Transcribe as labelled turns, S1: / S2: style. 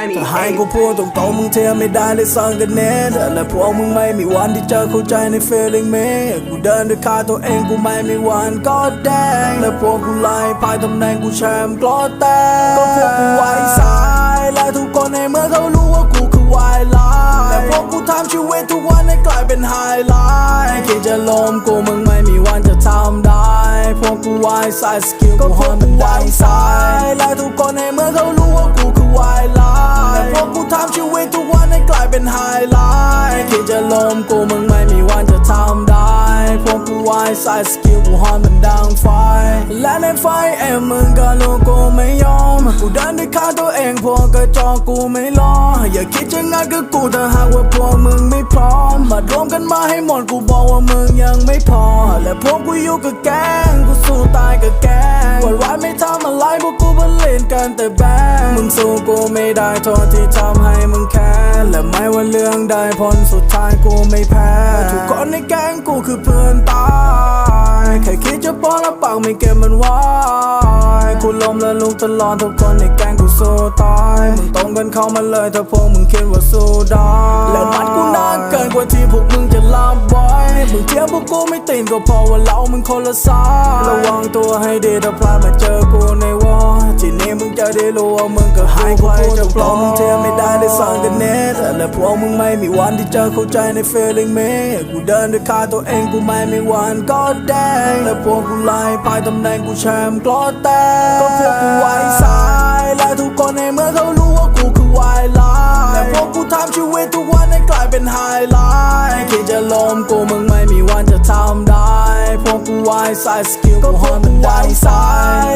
S1: honey
S2: ถ้าให้กูพูดตรงๆมึงเทียไม่ได้เลยสังกันเน็ตและพวกมึงไม่มีวันที่จะเข้าใจใน feeling me กูเดินด้วยขาตัวเองกูไม่มีวันก็แดงและพวกกูไล่พายตำแหน่งกูแชมป์กลอแตกก็พวกกูไว้สายและทุกคนในเมื่อเขารู้ว่ากูคือวายไลและพวกกูทำชีวิตทุกวันให้กลายเป็นไฮไลท์คิดจะล้มกูมึงไม่มีวันจะทำได้พวกกูไว้สายสกิลกูฮอนมันได้สายและทุกคนในเมื่อเขารู้ ไฮไลท์คิดจะล้มกูมึงไม่มีวันจะทำได้ พวกกูไว้สายสกิลกูฮอนมันดังไฟ และในไฟเอ็มมึงก็รู้กูไม่ยอม กูเดินด้วยขาตัวเองพวกกระจอกกูไม่รอ อย่าคิดจะงัดกับกูถ้าหากว่าพวกมึงไม่พร้อม มารวมกันมาให้หมดกูบอกว่ามึงยังไม่พอ และพวกกูอยู่กับแกงกูสู้ตายกับแกงวันวานไม่ทำอะไรพวกกูมาเล่นกันแต่แบงมึงสู้กูไม่ได้โทษที่ทำให้มึงแค้น งใดผลสุดท้ายกูไม่แพ้ ทุกคนในแก๊งกูคือเพื่อนตาย แค่คิดจะป้อนแล้วปากไม่เก็บมันไว้กูล้มแล้วลุกตลอดทุกคนในแก๊งกูสู้ตายมึงตรงกันเข้ามาเลยถ้าพวกมึงคิดว่าสู้ได้แล้วนัดกูนานเกินกว่าที่พวกมึงจะลาไว้มึงเทียบพวกกูไม่ติดก็เพราะว่าเรามันคนละสายระวังตัวให้ดีถ้าพลาดมาเจอกูในวอที่นี้มึง จะได้รู้ว่ามึงกับให้กูพูดจะปลอมมึงเทียไม่ได้ได้สั่งกันเน็ตและพวกมึงไม่มีวันที่จะเข้าใจใน feeling me กูเดินด้วยขาตัวเองกูไม่มีวันก็แดงและพวกกูไล่พายตำแหน่งกูแชมป์กลอแตกก็พวกกูไว้สายและทุกคนในเมื่อเขารู้ว่ากูคือวายไลน์และพวกกูทำชีวิตทุกวันให้กลายเป็นไฮไลท์คิดจะล้มกูมึงไม่มีวันจะทำได้พวกกูไว้สายสกิลกูฮอนมันได้สาย